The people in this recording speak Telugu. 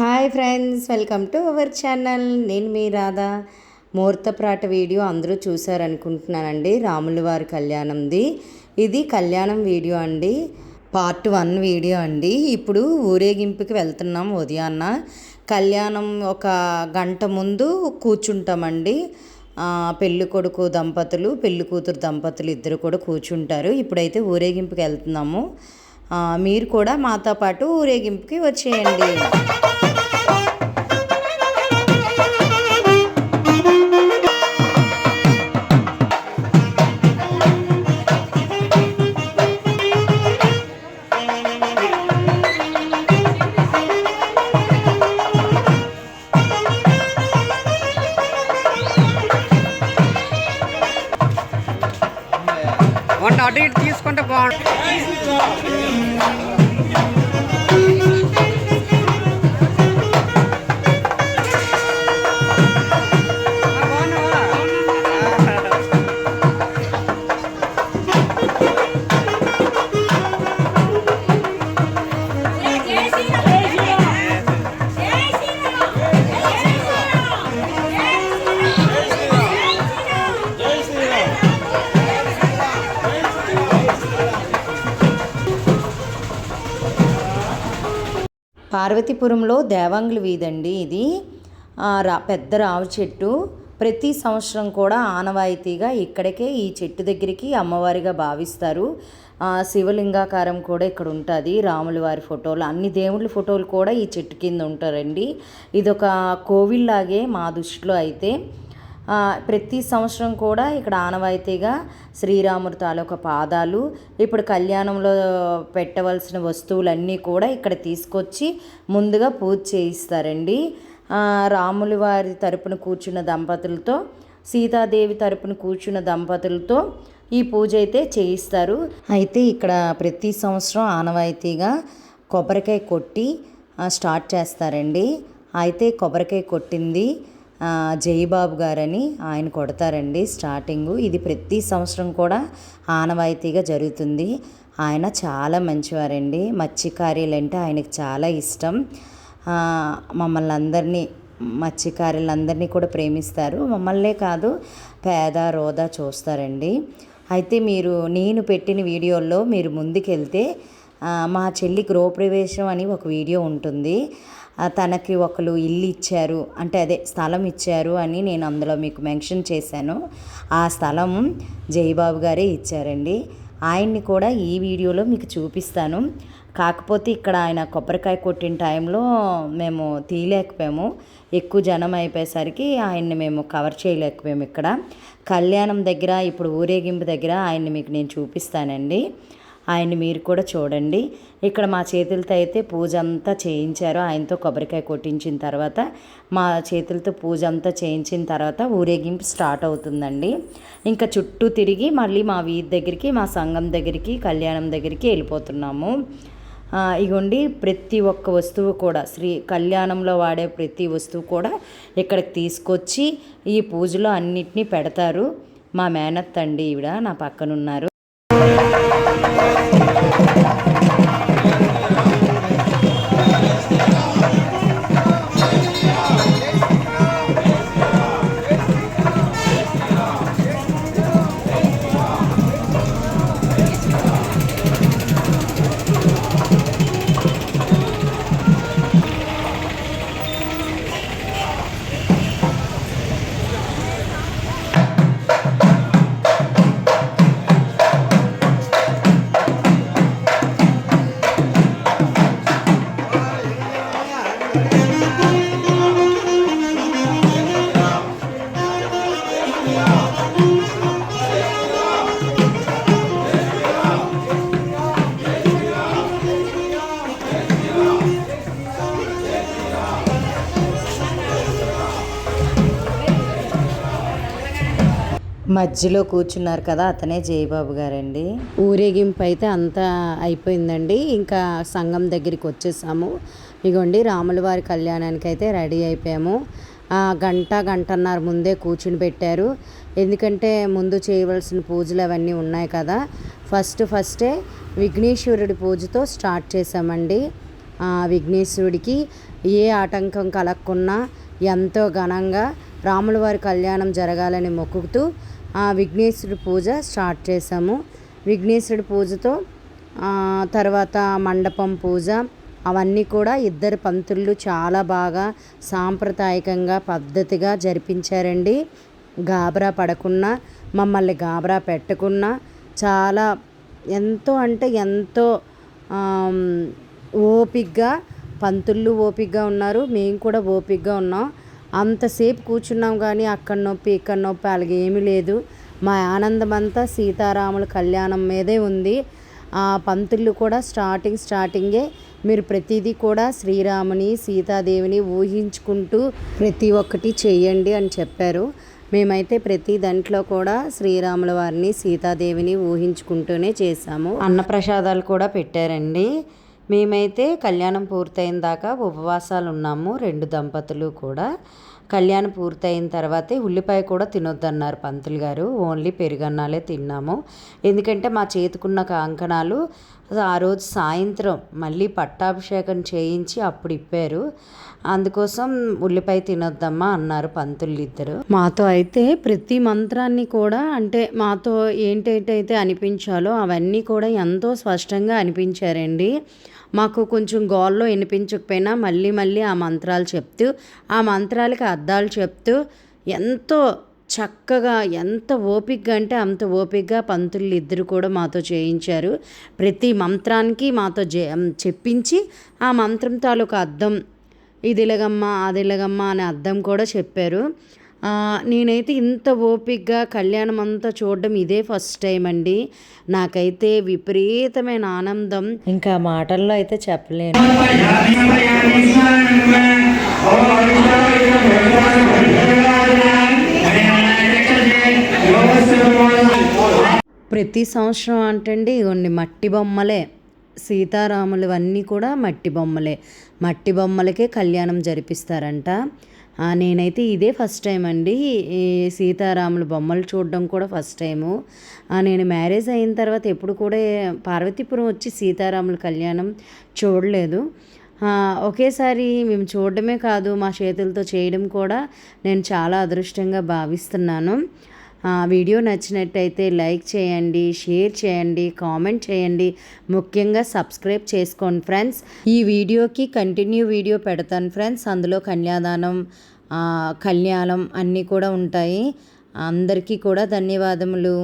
Hi friends welcome to our channel. నేను మీ రాధా. ముహూర్తప్రాట వీడియో అందరూ చూసారనుకుంటున్నానండి రాముల వారి కళ్యాణంది. ఇది కళ్యాణం వీడియో అండి. పార్ట్ వన్ వీడియో అండి. ఇప్పుడు ఊరేగింపుకి వెళ్తున్నాం ఉదయాన్న. కళ్యాణం ఒక గంట ముందు కూర్చుంటామండి. పెళ్ళి కొడుకు దంపతులు పెళ్ళి కూతురు దంపతులు ఇద్దరు కూడా కూర్చుంటారు. ఇప్పుడైతే ఊరేగింపుకి వెళ్తున్నాము. మీరు కూడా మాతో పాటు ఊరేగింపుకి వచ్చేయండి. అటు ఇటు తీసుకుంటే బాగుంటుంది పార్వతీపురంలో దేవాంగుల వీధండి ఇది. రా పెద్ద రావి చెట్టు. ప్రతి సంవత్సరం కూడా ఆనవాయితీగా ఇక్కడికే ఈ చెట్టు దగ్గరికి అమ్మవారిగా భావిస్తారు. శివలింగాకారం కూడా ఇక్కడ ఉంటుంది. రాముల వారి ఫోటోలు అన్ని దేవుళ్ళ ఫోటోలు కూడా ఈ చెట్టు కింద ఉంటారండి. ఇది ఒక కోవిల్లాగే మా దృష్టిలో అయితే. ప్రతి సంవత్సరం కూడా ఇక్కడ ఆనవాయితీగా శ్రీరాముడి తాలూకా పాదాలు ఇప్పుడు కళ్యాణంలో పెట్టవలసిన వస్తువులన్నీ కూడా ఇక్కడ తీసుకొచ్చి ముందుగా పూజ చేయిస్తారండి. ఆ, రాముల వారి తరపున కూర్చున్న దంపతులతో సీతాదేవి తరపున కూర్చున్న దంపతులతో ఈ పూజ అయితే చేయిస్తారు. అయితే ఇక్కడ ప్రతి సంవత్సరం ఆనవాయితీగా కొబ్బరికాయ కొట్టి స్టార్ట్ చేస్తారండి. అయితే కొబ్బరికాయ కొట్టింది జయబాబు గారని ఆయన కొడతారండి స్టార్టింగు. ఇది ప్రతి సంవత్సరం కూడా ఆనవాయితీగా జరుగుతుంది. ఆయన చాలా మంచివారండి. మత్స్యకార్యాలు అంటే ఆయనకు చాలా ఇష్టం. మమ్మల్ని అందరినీ మత్స్యకారులందరినీ కూడా ప్రేమిస్తారు. మమ్మల్నే కాదు పేద రోదా చూస్తారండి. అయితే మీరు నేను పెట్టిన వీడియోల్లో మీరు ముందుకెళ్తే మా చెల్లి గృహప్రవేశం అని ఒక వీడియో ఉంటుంది. తనకి ఒకరు ఇల్లు ఇచ్చారు. అంటే అదే స్థలం ఇచ్చారు అని నేను అందులో మీకు మెన్షన్ చేశాను. ఆ స్థలం జయబాబు గారే ఇచ్చారండి. ఆయన్ని కూడా ఈ వీడియోలో మీకు చూపిస్తాను. కాకపోతే ఇక్కడ ఆయన కొబ్బరికాయ కొట్టిన టైంలో మేము తీయలేకపోయాము. ఎక్కువ జనం అయిపోయేసరికి ఆయన్ని మేము కవర్ చేయలేకపోయాము ఇక్కడ. కళ్యాణం దగ్గర ఇప్పుడు ఊరేగింపు దగ్గర ఆయన్ని మీకు నేను చూపిస్తానండి. ఆయన్ని మీరు కూడా చూడండి. ఇక్కడ మా చేతులతో అయితే పూజ అంతా చేయించారు. ఆయనతో కొబ్బరికాయ కొట్టించిన తర్వాత మా చేతులతో పూజ అంతా చేయించిన తర్వాత ఊరేగింపు స్టార్ట్ అవుతుందండి. ఇంకా చుట్టూ తిరిగి మళ్ళీ మా వీధి దగ్గరికి మా సంఘం దగ్గరికి కళ్యాణం దగ్గరికి వెళ్ళిపోతున్నాము. ఇగోండి ప్రతి ఒక్క వస్తువు కూడా శ్రీ కళ్యాణంలో వాడే ప్రతి వస్తువు కూడా ఇక్కడికి తీసుకొచ్చి ఈ పూజలో అన్నిటినీ పెడతారు. మా మేనత్ అండి ఈవిడ నా పక్కనున్నారు. మధ్యలో కూర్చున్నారు కదా అతనే జయబాబు గారండి. ఊరేగింపు అయితే అంతా అయిపోయిందండి. ఇంకా సంఘం దగ్గరికి వచ్చేసాము. ఇగోండి రాముల వారి కళ్యాణానికి అయితే రెడీ అయిపోయాము. గంట గంటన్నర ముందే కూర్చుని పెట్టారు. ఎందుకంటే ముందు చేయవలసిన పూజలు అవన్నీ ఉన్నాయి కదా. ఫస్ట్ ఫస్టే విఘ్నేశ్వరుడి పూజతో స్టార్ట్ చేసామండి విఘ్నేశ్వరుడికి ఏ ఆటంకం కలగకున్నా ఎంతో ఘనంగా రాములవారి కళ్యాణం జరగాలని మొక్కుతూ ఆ విఘ్నేశ్వరుడి పూజ స్టార్ట్ చేసాము విఘ్నేశ్వరుడి పూజతో తర్వాత మండపం పూజ అవన్నీ కూడా ఇద్దరు పంతులు చాలా బాగా సాంప్రదాయకంగా పద్ధతిగా జరిపించారండి. గాబరా పడకుండా మమ్మల్ని గాబరా పెట్టకుండా చాలా ఎంతో అంటే ఎంతో ఓపిగ్గా పంతుళ్ళు ఓపిగ్గా ఉన్నారు. మేము కూడా ఓపిగ్గా ఉన్నాం. అంతసేపు కూర్చున్నాం కానీ అక్కడ నొప్పి ఇక్కడ నొప్పి అలాగే ఏమీ లేదు. మా ఆనందం అంతా సీతారాముల కళ్యాణం మీదే ఉంది. ఆ పంతులు కూడా స్టార్టింగ్ స్టార్టింగే మీరు ప్రతిదీ కూడా శ్రీరాముని సీతాదేవిని ఊహించుకుంటూ ప్రతి ఒక్కటి చేయండి అని చెప్పారు. మేమైతే ప్రతి దాంట్లో కూడా శ్రీరాముల వారిని సీతాదేవిని ఊహించుకుంటూనే చేశాము. అన్నప్రసాదాలు కూడా పెట్టారండి. మేమైతే కళ్యాణం పూర్తయిన దాకా ఉపవాసాలు ఉన్నాము రెండు దంపతులు కూడా. కళ్యాణం పూర్తయిన తర్వాతే ఉల్లిపాయ కూడా తినొద్దన్నారు పంతులు గారు. ఓన్లీ పెరుగన్నాలే తిన్నాము. ఎందుకంటే మా చేతికున్న కాంకణాలు ఆ రోజు సాయంత్రం మళ్ళీ పట్టాభిషేకం చేయించి అప్పుడు ఇప్పారు. అందుకోసం ఉల్లిపాయ తినొద్దమ్మా అన్నారు పంతులు ఇద్దరు. మాతో అయితే ప్రతి మంత్రాన్ని కూడా అంటే మాతో ఏంటైతే అనిపించాలో అవన్నీ కూడా ఎంతో స్పష్టంగా అనిపించారండి. మాకు కొంచెం గోల్లో వినిపించకపోయినా మళ్ళీ మళ్ళీ ఆ మంత్రాలు చెప్తూ ఆ మంత్రాలకి అర్థాలు చెప్తూ ఎంతో చక్కగా ఎంత ఓపికగా అంటే అంత ఓపికగా పంతులు ఇద్దరు కూడా మాతో చేయించారు. ప్రతి మంత్రానికి మాతో జే చెప్పించి ఆ మంత్రం తాలూకు అర్థం ఇది ఇలాగమ్మా అది ఇలాగమ్మా అనే అర్థం కూడా చెప్పారు. నేనైతే ఇంత ఓపిక్గా కళ్యాణం అంతా చూడడం ఇదే ఫస్ట్ టైం అండి. నాకైతే విపరీతమైన ఆనందం. ఇంకా మాటల్లో అయితే చెప్పలేను. ప్రతి సంవత్సరం అంటండి ఇవన్నీ మట్టి బొమ్మలే. సీతారాములు అన్నీ కూడా మట్టి బొమ్మలే. మట్టి బొమ్మలకే కళ్యాణం జరిపిస్తారంట. నేనైతే ఇదే ఫస్ట్ టైం అండి. ఈ సీతారాముల బొమ్మలు చూడడం కూడా ఫస్ట్ టైము. నేను మ్యారేజ్ అయిన తర్వాత ఎప్పుడు కూడా పార్వతీపురం వచ్చి సీతారాముల కళ్యాణం చూడలేదు. ఒకేసారి మేము చూడడమే కాదు మా చేతులతో చేయడం కూడా నేను చాలా అదృష్టంగా భావిస్తున్నాను. వీడియో నచ్చినట్టయితే లైక్ చేయండి షేర్ చేయండి కామెంట్ చేయండి. ముఖ్యంగా సబ్స్క్రైబ్ చేసుకోండి ఫ్రెండ్స్. ఈ వీడియోకి కంటిన్యూ వీడియో పెడతాను ఫ్రెండ్స్. అందులో కన్యాదానం కళ్యాణం అన్నీ కూడా ఉంటాయి. అందరికీ కూడా ధన్యవాదములు.